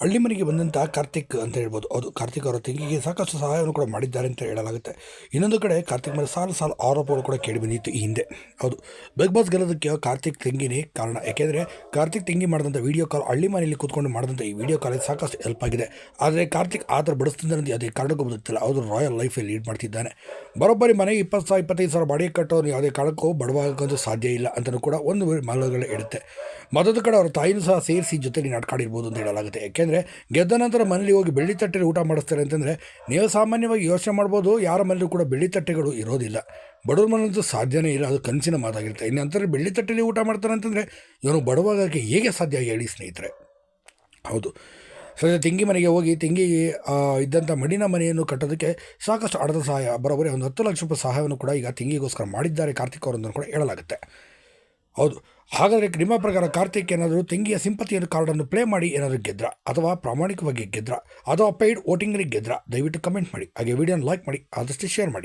ಹಳ್ಳಿ ಮನೆಗೆ ಬಂದಂಥ ಕಾರ್ತಿಕ್ ಅಂತ ಹೇಳ್ಬೋದು. ಅದು ಕಾರ್ತಿಕ್ ಅವರ ತಂಗಿಗೆ ಸಾಕಷ್ಟು ಸಹಾಯವನ್ನು ಕೂಡ ಮಾಡಿದ್ದಾರೆ ಅಂತ ಹೇಳಲಾಗುತ್ತೆ. ಇನ್ನೊಂದು ಕಡೆ ಕಾರ್ತಿಕ್ ಮೇಲೆ ಸಾಲು ಸಾಲು ಆರೋಪಗಳು ಕೂಡ ಕೇಳಿ ಬಂದಿತ್ತು ಈ ಹಿಂದೆ. ಹೌದು ಬಿಗ್ ಬಾಸ್ ಗೆಲ್ಲೋದಕ್ಕೆ ಕಾರ್ತಿಕ್ ತಂಗಿನೇ ಕಾರಣ. ಯಾಕೆಂದರೆ ಕಾರ್ತಿಕ್ ತಂಗಿ ಮಾಡಿದಂಥ ವೀಡಿಯೋ ಕಾಲ್ ಹಳ್ಳಿ ಮನೆಯಲ್ಲಿ ಕೂತ್ಕೊಂಡು ಮಾಡಿದಂಥ ಈ ವಿಡಿಯೋ ಕಾಲಿಗೆ ಸಾಕಷ್ಟು ಹೆಲ್ಪ್ ಆಗಿದೆ. ಆದರೆ ಕಾರ್ತಿಕ್ ಆ ಥರ ಬಡಿಸ್ತಿದ್ದಾನೆ ಅದೇ ಕಾರಣಕ್ಕೂ ಬದುಕ್ತಿಲ್ಲ. ಅವರು ರಾಯಲ್ ಲೈಫಲ್ಲಿ ಲೀಡ್ ಮಾಡ್ತಿದ್ದಾನೆ. ಬರೋಬ್ಬರಿ ಮನೆಗೆ ಇಪ್ಪತ್ತು ಸಾವಿರ, ಇಪ್ಪತ್ತೈದು ಸಾವಿರ ಬಾಡಿಗೆ ಕಟ್ಟೋರು ಯಾವುದೇ ಕಾರಣಕ್ಕೂ ಬಡವಾಗೋದು ಸಾಧ್ಯ ಇಲ್ಲ ಅಂತಲೂ ಕೂಡ ಒಂದು ಮಾಲುಗಳು ಇಡುತ್ತೆ. ಮತ್ತೊಂದು ಕಡೆ ಅವ್ರ ತಾಯಿನೂ ಸಹ ಸೇರಿಸಿ ಜೊತೆಗೆ ನಾಟ್ಕಾಡಿರ್ಬೋದು ಅಂತ ಹೇಳಲಾಗುತ್ತೆ. ಯಾಕೆಂದರೆ ಗೆದ್ದ ನಂತರ ಮನೇಲಿ ಹೋಗಿ ಬೆಳ್ಳಿ ತಟ್ಟೆಲಿ ಊಟ ಮಾಡಿಸ್ತಾರೆ ಅಂತಂದರೆ ನೀವು ಸಾಮಾನ್ಯವಾಗಿ ಯೋಚನೆ ಮಾಡ್ಬೋದು, ಯಾರ ಮನೇಲಿ ಕೂಡ ಬೆಳ್ಳಿ ತಟ್ಟೆಗಳು ಇರೋದಿಲ್ಲ. ಬಡವ್ರ ಮನೆಯಂತೂ ಸಾಧ್ಯನೇ ಇಲ್ಲ, ಅದು ಕನಸಿನ ಮಾತಾಗಿರುತ್ತೆ. ಇನ್ನು ನಂತರ ಬೆಳ್ಳಿ ತಟ್ಟೆಲಿ ಊಟ ಮಾಡ್ತಾರೆ ಅಂತಂದರೆ ಇವನು ಬಡವಾಗಕ್ಕೆ ಹೇಗೆ ಸಾಧ್ಯ ಹೇಳಿ ಸ್ನೇಹಿತರೆ? ಹೌದು. ಸದ್ಯ ತೆಂಗಿ ಮನೆಗೆ ಹೋಗಿ ತೆಂಗಿ ಇದ್ದಂಥ ಮಡಿನ ಮನೆಯನ್ನು ಕಟ್ಟೋದಕ್ಕೆ ಸಾಕಷ್ಟು ಹಣದ ಸಹಾಯ. ಬರೋಬ್ಬರಿ ಒಂದು ಹತ್ತು ಲಕ್ಷ ರೂಪಾಯಿ ಸಹಾಯವನ್ನು ಕೂಡ ಈಗ ತೆಂಗಿಗೋಸ್ಕರ ಮಾಡಿದ್ದಾರೆ ಕಾರ್ತಿಕ್ ಅವರನ್ನು ಕೂಡ ಹೇಳಲಾಗುತ್ತೆ. ಹೌದು. ಹಾಗಾದರೆ ನಿಮ್ಮ ಪ್ರಕಾರ ಕಾರ್ತಿಕ್ ಏನಾದರೂ ತೆಂಗಿಯ ಸಿಂಪತಿಯನ್ನು ಕಾರ್ಡನ್ನು ಪ್ಲೇ ಮಾಡಿ ಏನಾದರೂ ಗೆದ್ರ? ಅಥವಾ ಪ್ರಾಮಾಣಿಕವಾಗಿ ಗೆದ್ರ? ಅಥವಾ ಪೈಡ್ ವೋಟಿಂಗ್ನಿಗೆ ಗೆದ್ರ? ದಯವಿಟ್ಟು ಕಮೆಂಟ್ ಮಾಡಿ. ಹಾಗೆ ವಿಡಿಯೋನ ಲೈಕ್ ಮಾಡಿ, ಆದಷ್ಟು ಶೇರ್ ಮಾಡಿ.